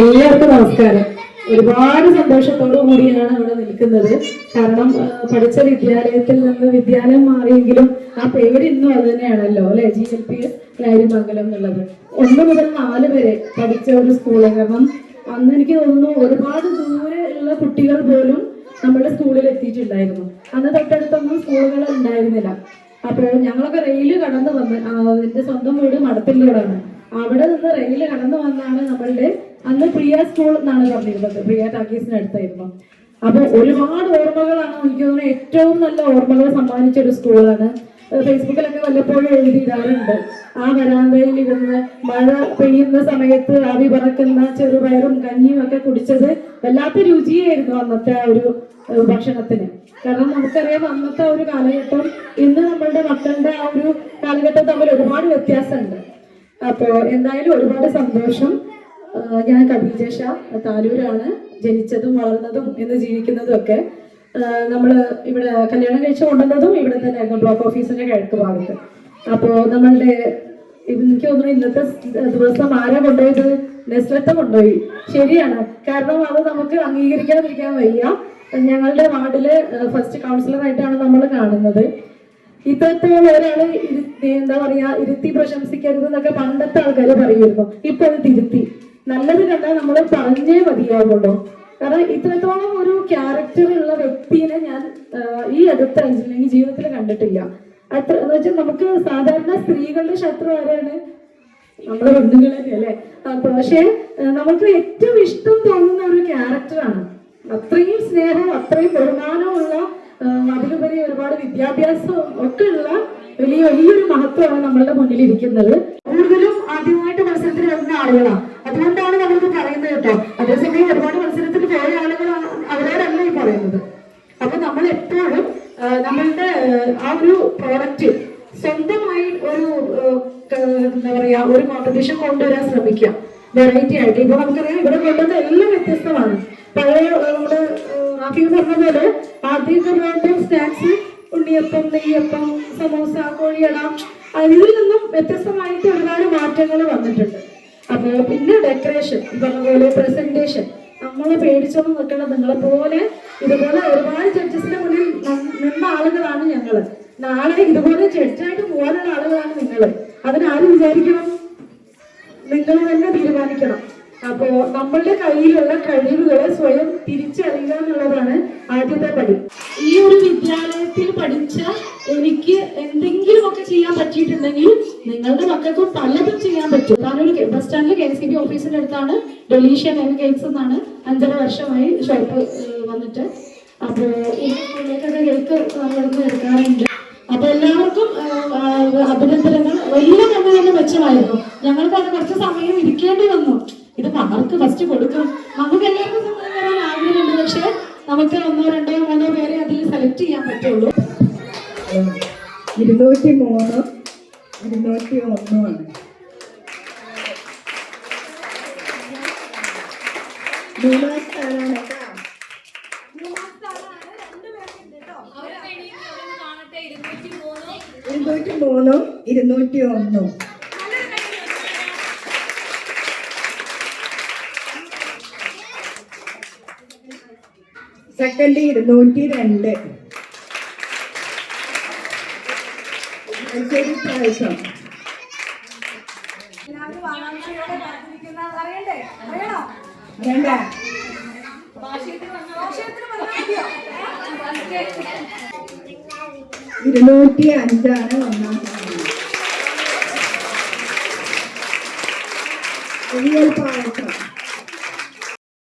എല്ലാവർക്കും നമസ്കാരം. ഒരുപാട് സന്തോഷത്തോടു കൂടിയാണ് ഇവിടെ നിൽക്കുന്നത്. കാരണം പഠിച്ച വിദ്യാലയത്തിൽ നിന്ന് വിദ്യാലയം മാറിയെങ്കിലും ആ പേര് ഇന്നും അത് തന്നെയാണല്ലോ അല്ലെ? ജി എൽ പി എസ് എന്നുള്ളത്. ഒന്ന് മുതൽ നാല് വരെ പഠിച്ച ഒരു സ്കൂൾ കാരണം അന്ന് എനിക്ക് തോന്നുന്നു ഒരുപാട് ദൂരെ ഉള്ള കുട്ടികൾ പോലും നമ്മുടെ സ്കൂളിൽ എത്തിയിട്ടുണ്ടായിരുന്നു. അന്ന് തൊട്ടടുത്തൊന്നും സ്കൂളുകൾ ഉണ്ടായിരുന്നില്ല. അപ്പോൾ ഞങ്ങളൊക്കെ റെയിൽ കടന്നു വന്ന് എന്റെ സ്വന്തം വീട് മടത്തില്ലൂടാണ് അവിടെ നിന്ന് റെയിൽ കടന്നു വന്നാണ് നമ്മളുടെ അന്ന് പ്രിയ സ്കൂൾ എന്നാണ് പറഞ്ഞിരുന്നത്. പ്രിയ ടാക്കീസിന് അടുത്തായിരുന്നു. അപ്പൊ ഒരുപാട് ഓർമ്മകളാണ് എനിക്ക് തോന്നുന്നത് ഏറ്റവും നല്ല ഓർമ്മകൾ സമ്മാനിച്ച ഒരു സ്കൂളാണ് ഫേസ്ബുക്കിലൊക്കെ വല്ലപ്പോഴും എഴുതിയിടാറുണ്ട്. ആ വരാന്തയിൽ ഇരുന്ന് മഴ പെയ്യുന്ന സമയത്ത് ആവി പറക്കുന്ന ചെറുപയറും കഞ്ഞിയും ഒക്കെ കുടിച്ചത് വല്ലാത്ത രുചിയായിരുന്നു അന്നത്തെ ആ ഒരു ഭക്ഷണത്തിന്. കാരണം നമുക്കറിയാം അന്നത്തെ ഒരു കാലഘട്ടം ഇന്ന് നമ്മളുടെ മക്കളുടെ ആ ഒരു കാലഘട്ടം തമ്മിൽ ഒരുപാട് വ്യത്യാസമുണ്ട്. അപ്പോ എന്തായാലും ഒരുപാട് സന്തോഷം. ഞാൻ ഖദീജ ഷാ താലൂരാണ് ജനിച്ചതും വളർന്നതും ഇന്ന് ജീവിക്കുന്നതും ഒക്കെ ആ, നമ്മൾ ഇവിടെ കല്യാണം കഴിച്ചു കൊണ്ടുവന്നതും ഇവിടെ തന്നെ തന്നെയായിരുന്നു ബ്ലോക്ക് ഓഫീസിന്റെ കിഴക്ക് ഭാഗത്ത്. അപ്പോ നമ്മളുടെ എനിക്ക് തോന്നുന്നു ഇന്നത്തെ ദിവസം ആരാ കൊണ്ടുപോയത്? നെസ്ലത്തെ കൊണ്ടുപോയി. ശരിയാണ്. കാരണം അത് നമുക്ക് അംഗീകരിക്കാതിരിക്കാൻ വയ്യ. ഞങ്ങളുടെ വാർഡിൽ ഫസ്റ്റ് കൗൺസിലർ ആയിട്ടാണ് നമ്മൾ കാണുന്നത്. ഇത്തരത്തിലുള്ള ഒരാൾ എന്താ പറയാ ഇരുത്തി പ്രശംസിക്കരുത് എന്നൊക്കെ പണ്ടത്തെ ആൾക്കാർ പറയുമായിരുന്നു. ഇപ്പൊ അത് തിരുത്തി നല്ലത് കണ്ടാൽ നമ്മൾ പറഞ്ഞേ മതിയാവുള്ളൂ. കാരണം ഇത്രത്തോളം ഒരു ക്യാരക്ടർ ഉള്ള വ്യക്തിനെ ഞാൻ ഈ അടുത്ത എഞ്ചിനീയറിംഗ് ജീവിതത്തിൽ കണ്ടിട്ടില്ല. അത്ര എന്ന് വെച്ചാൽ നമുക്ക് സാധാരണ സ്ത്രീകളുടെ ശത്രു ആരാണ്? നമ്മളെ ബന്ധുക്കളൊക്കെ അല്ലേ? പക്ഷേ നമുക്ക് ഏറ്റവും ഇഷ്ടം തോന്നുന്ന ഒരു ക്യാരക്ടറാണ് അത്രയും സ്നേഹവും അത്രയും ബഹുമാനമുള്ള അതിലുപരി ഒരുപാട് വിദ്യാഭ്യാസം ഒക്കെ ഉള്ള വലിയ വലിയൊരു മഹത്വമാണ് നമ്മളുടെ മുന്നിൽ ഇരിക്കുന്നത് കൂടുതലും ആദ്യമായിട്ട് മത്സരത്തിൽ വരുന്ന ആളുകളാണ്. അതുകൊണ്ടാണ് നമ്മൾക്ക് പറയുന്നത് കേട്ടോ. അതേസമയം ഒരുപാട് മത്സരത്തിൽ പോയ ആളുകളാണ് അവരോടല്ല ഈ പറയുന്നത്. അപ്പൊ നമ്മൾ എപ്പോഴും നമ്മളുടെ ആ, ഒരു പ്രോഡക്റ്റ് സ്വന്തമായി ഒരു എന്താ പറയാ ഒരു കോമ്പറ്റീഷൻ കൊണ്ടുവരാൻ ശ്രമിക്കുക. വെറൈറ്റി ആയിട്ട്. ഇപ്പൊ നമുക്കറിയാം ഇവിടെ കൊണ്ടുവന്ന എല്ലാം വ്യത്യസ്തമാണ്. പഴയ ആ, നമ്മൾ എന്ന് പറഞ്ഞ പോലെ ആദ്യമൊക്കെ വേണ്ട സ്നാക്സ് ഉണ്ണിയപ്പം നെയ്യപ്പം സമോസ കോഴിയട അതിൽ നിന്നും വ്യത്യസ്തമായിട്ട് ഒരുപാട് മാറ്റങ്ങൾ വന്നിട്ടുണ്ട്. അപ്പൊ പിന്നെ ഡെക്കറേഷൻ പറഞ്ഞ പോലെ പ്രസന്റേഷൻ നമ്മളെ പേടിച്ചൊന്നും നിൽക്കണം നിങ്ങളെ പോലെ ഇതുപോലെ ഒരുപാട് ജഡ്ജസിന്റെ മുന്നിൽ നിന്ന ആളുകളാണ് ഞങ്ങൾ. നാളെ ഇതുപോലെ ജഡ്ജായിട്ട് പോകാനുള്ള ആളുകളാണ് നിങ്ങൾ അതിനാരും വിചാരിക്കണം? നിങ്ങൾ തന്നെ തീരുമാനിക്കണം. അപ്പോ നമ്മളുടെ കയ്യിലുള്ള കഴിവുകളെ സ്വയം തിരിച്ചറിയുക എന്നുള്ളതാണ് ആദ്യത്തെ പടി. ഈ ഒരു വിദ്യാലയത്തിൽ പഠിച്ച എനിക്ക് എന്തെങ്കിലുമൊക്കെ ചെയ്യാൻ പറ്റിയിട്ടുണ്ടെങ്കിൽ നിങ്ങളുടെ മക്കൾക്ക് പലതും ചെയ്യാൻ പറ്റും. ഞാനൊരു കെ- ബസ് സ്റ്റാൻഡിൽ കെ എസ് സി ബി ഓഫീസിന്റെ അടുത്താണ് ഡൊലീഷ്യൻ നെവ് കേക്സ് എന്നാണ് അഞ്ചര വർഷമായി ഷോപ്പ് വന്നിട്ട്. അപ്പോ ഈ കേക്ക് എടുക്കാറുണ്ട്. അപ്പൊ എല്ലാവർക്കും അഭിനന്ദനങ്ങൾ. വലിയ തന്നെ തന്നെ മെച്ചമായിരുന്നു. അത് കുറച്ച് സമയം ഇരിക്കേണ്ടി വന്നു. ഇത് മകൾക്ക് ഫസ്റ്റ് കൊടുക്കും നമുക്ക് എല്ലാവർക്കും സമ്മതം വരാൻ ആഗ്രഹമുണ്ട്. പക്ഷെ നമുക്ക് ഒന്നോ രണ്ടോ മൂന്നോ പേരെ അതിൽ സെലക്ട് ചെയ്യാൻ പറ്റുള്ളൂ. ഇരുന്നൂറ്റി മൂന്ന് ഇരുന്നൂറ്റി ഒന്നുമാണ് മൂന്നാം സ്ഥാനമാണ് കേട്ടോ ഇരുന്നൂറ്റി മൂന്നും ഇരുന്നൂറ്റി ഒന്നും സെക്കൻഡ് ഇരുന്നൂറ്റി രണ്ട്. ശരി പ്രാവശ്യം. ഇരുന്നൂറ്റി അഞ്ചാണ് ഒന്നാം സ്ഥാനം.